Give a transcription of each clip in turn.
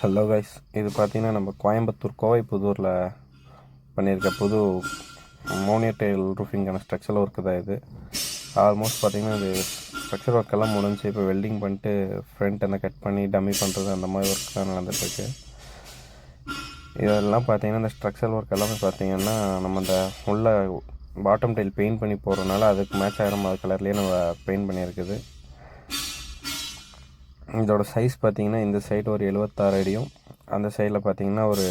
Hello guys இது பார்த்தீங்கன்னா நம்ம கோயம்புத்தூர் கோவை புதூரில் பண்ணியிருக்க புது மோனியடைல் ரூஃபிங்கான ஸ்ட்ரக்சர் ஒர்க்கு தான் இது. ஆல்மோஸ்ட் பார்த்தீங்கன்னா இது ஸ்ட்ரக்சர் ஒர்க் எல்லாம் முடிஞ்சு இப்போ வெல்டிங் பண்ணிட்டு ஃப்ரண்ட் அந்த கட் பண்ணி டம்மி பண்ணுறது அந்த மாதிரி ஒர்க் தான் நடந்துகிட்ருக்கு இதெல்லாம் பார்த்தீங்கன்னா இந்த ஸ்ட்ரக்சர் ஒர்க் எல்லாமே பார்த்தீங்கன்னா நம்ம அந்த உள்ள பாட்டம் டைல் பெயிண்ட் பண்ணி போடுறதுனால அதுக்கு மேட்ச் ஆகிற மாதிரி கலர்லேயே நம்ம பெயிண்ட் பண்ணியிருக்குது. இதோட சைஸ் பார்த்தீங்கன்னா இந்த சைடு ஒரு எழுபத்தாறு அடியும். அந்த சைடில் பார்த்தீங்கன்னா ஒரு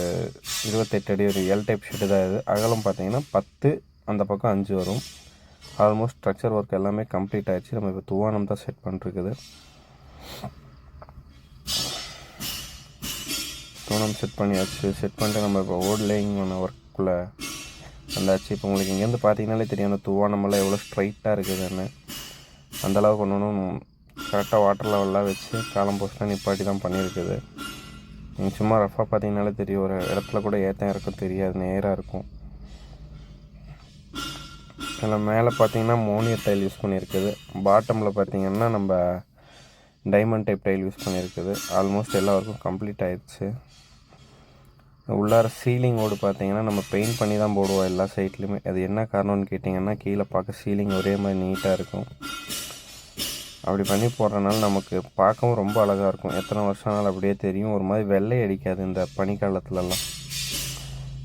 இருபத்தெட்டு அடி ஒரு எல் டைப் ஷீட்டு தான் இது. அகலம் பார்த்தீங்கன்னா பத்து அந்த பக்கம் அஞ்சு வரும். ஆல்மோஸ்ட் ஸ்ட்ரக்சர் ஒர்க் எல்லாமே கம்ப்ளீட் ஆகிடுச்சு நம்ம இப்போ துவானம் தான் செட் பண்ணிருக்குது துவானம் செட் பண்ணியாச்சு. செட் பண்ணிட்டு நம்ம இப்போ ஓட் லேயிங் பண்ண ஒர்க்குள்ளே வந்தாச்சு. இப்போ உங்களுக்கு இங்கேருந்து பார்த்தீங்கனாலே தெரியும் அந்த துவானமெல்லாம் எவ்வளோ ஸ்ட்ரைட்டாக இருக்குதுன்னு அந்தளவுக்கு ஒன்று கரெக்டாக வாட்டர் லெவல்லாம் வச்சு காலம் போஸ்ட்லாம் நிப்பாட்டி தான் பண்ணியிருக்குது. நீங்கள் சும்மா ரஃபாக பார்த்தீங்கனாலே தெரியும். ஒரு இடத்துல கூட ஏற்றம் இருக்கும் தெரியாது நேராக இருக்கும். இதில் மேலே பார்த்தீங்கன்னா மோனியர் டைல் யூஸ் பண்ணியிருக்குது. பாட்டமில் பார்த்தீங்கன்னா நம்ம டைமண்ட் டைப் டைல் யூஸ் பண்ணியிருக்குது. ஆல்மோஸ்ட் எல்லா ஒர்க்கும் கம்ப்ளீட் ஆயிடுச்சு. உள்ளார சீலிங்கோடு பார்த்தீங்கன்னா நம்ம பெயிண்ட் பண்ணி தான் போடுவோம் எல்லா சைட்லேயுமே அது என்ன காரணம்னு கேட்டிங்கன்னா கீழே பார்க்க சீலிங் ஒரே மாதிரி நீட்டாக இருக்கும். அப்படி பண்ணி போடுறதுனால நமக்கு பார்க்கவும் ரொம்ப அழகாக இருக்கும். எத்தனை வருஷம் ஆனாலும் அப்படியே தெரியும். ஒரு மாதிரி வெள்ளை அடிக்காது இந்த பனிக்காலத்துலலாம்.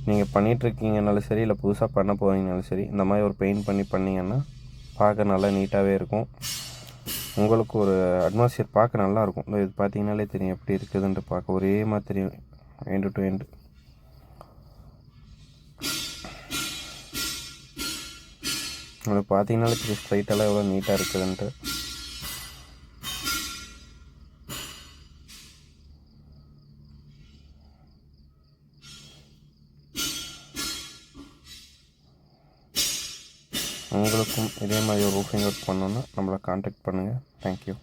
நீங்கள் பண்ணிகிட்ருக்கீங்கனாலும் சரி இல்லை புதுசாக பண்ண போகிறீங்கனாலும் சரி இந்த மாதிரி ஒரு பெயிண்ட் பண்ணி பண்ணிங்கன்னா பார்க்க நல்லா நீட்டாகவே இருக்கும். உங்களுக்கு ஒரு அட்மாஸ்பியர் பார்க்க நல்லாயிருக்கும் இது பார்த்தீங்கனாலே தெரியும் எப்படி இருக்குதுன்ட்டு பார்க்க. ஒரே மாதிரி தெரியும். எண்டு டு எண்டு உங்களுக்கு பார்த்தீங்கனாலே தெரியும். ஸ்ட்ரைட்டெல்லாம் எவ்வளோ நீட்டாக இருக்குதுன்ட்டு. உங்களுக்கும் இதே மாதிரி ஒரு ரூஃபிங் ஒர்க் பண்ணணுன்னா நம்மளை காண்டாக்ட் பண்ணுங்கள் தேங்க்யூ